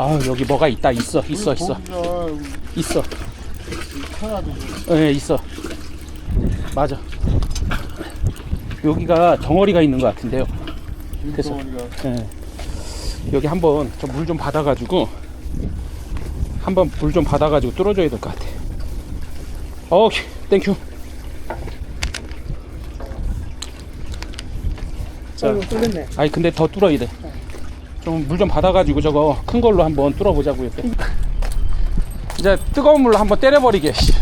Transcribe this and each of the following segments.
아 여기 뭐가 있다. 있어 있어 있어. 있어. 예 있어. 맞아. 여기가 덩어리가 있는 것 같은데요. 그래서 예. 여기 한번 좀물좀 받아가지고 한번 물 좀 받아가지고 뚫어줘야 될 것 같아. 오케이 땡큐. 자. 어, 뚫렸네. 아니 근데 더 뚫어야 돼. 좀 물 좀 받아가지고 저거 큰 걸로 한번 뚫어보자고요. 이제 뜨거운 물로 한번 때려버리게. 씨.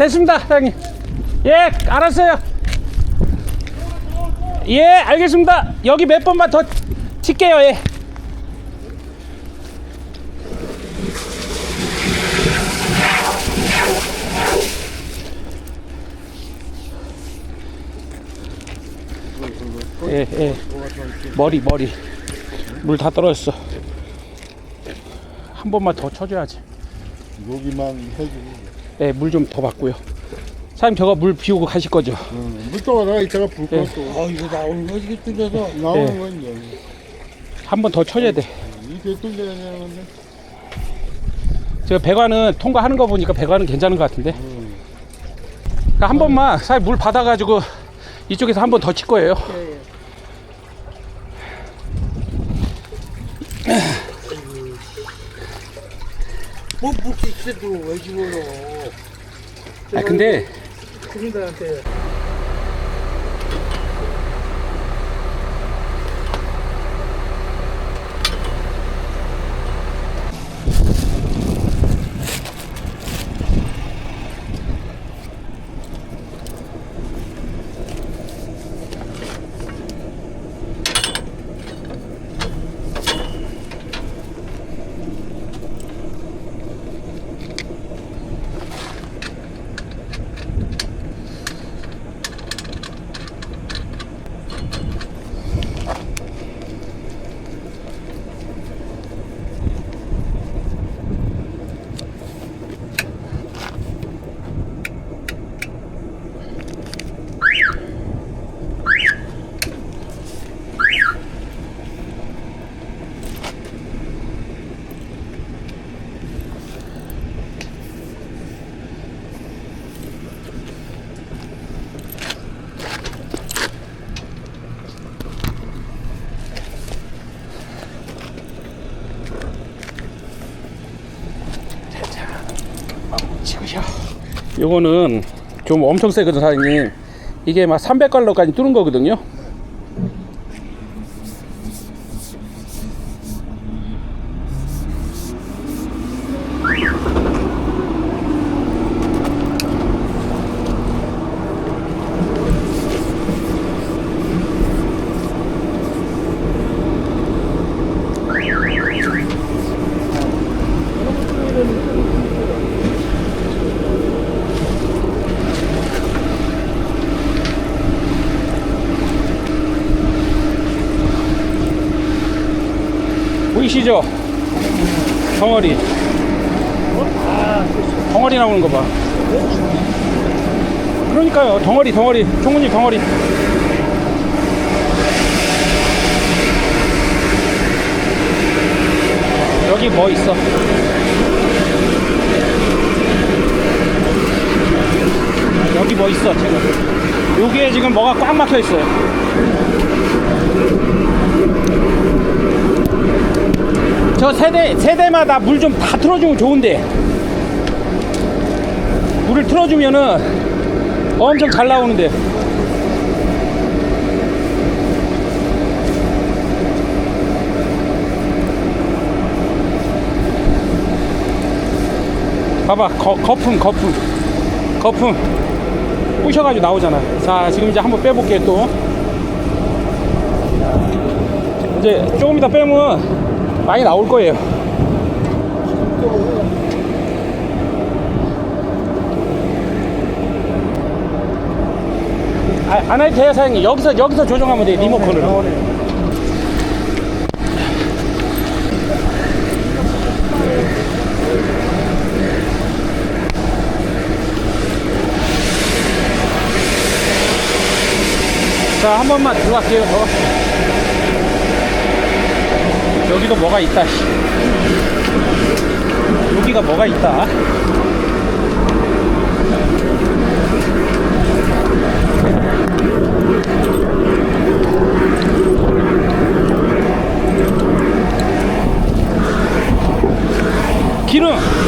됐습니다, 사장님. 예, 알았어요. 예, 알겠습니다. 여기 몇 번만 더 칠게요, 예. 예, 예. 머리, 머리. 물 다 떨어졌어. 한 번만 더 쳐줘야지. 여기만 해주고 예, 물좀 더 받고요. 사장님, 저거 물 비우고 가실 거죠? 응. 물 떠다가 이따가 불 예. 꺼또 아, 이거 나오는 거 이게 뚫려서. 나오는 예. 건 이제 한 번 더 쳐줘야 돼. 이게 뚫려야 되는데 제가 배관은 통과하는 거 보니까 배관은 괜찮은 것 같은데. 그러니까 한 번만 사실 물 받아가지고 이쪽에서 한 번 더 칠 거예요. 예, 예. 뭐, 묵직해도 왜 집어넣어? 아 근데 주민들한테 지그셔. 요거는 좀 엄청 세거든 사장님. 이게 막 300갈로까지 뚫은 거거든요. 보이시죠? 덩어리. 덩어리 나오는 거 봐. 그러니까요. 덩어리, 덩어리. 총무님 덩어리. 여기 뭐 있어? 여기 뭐 있어, 지금. 여기에 지금 뭐가 꽉 막혀 있어요. 저 세대, 세대마다 물 좀 다 틀어주면 좋은데. 물을 틀어주면은 엄청 잘 나오는데. 봐봐, 거, 거품, 거품. 거품. 부셔가지고 나오잖아. 자, 지금 이제 한번 빼볼게요, 또. 이제 조금 이따 빼면 많이 나올 거예요. 아, 안 해도 돼요, 사장님. 여기서, 여기서 조정하면 돼, 리모컨으로. 자, 한 번만 들어갈게요, 더. 여기도 뭐가 있다 여기가 뭐가 있다? 기름!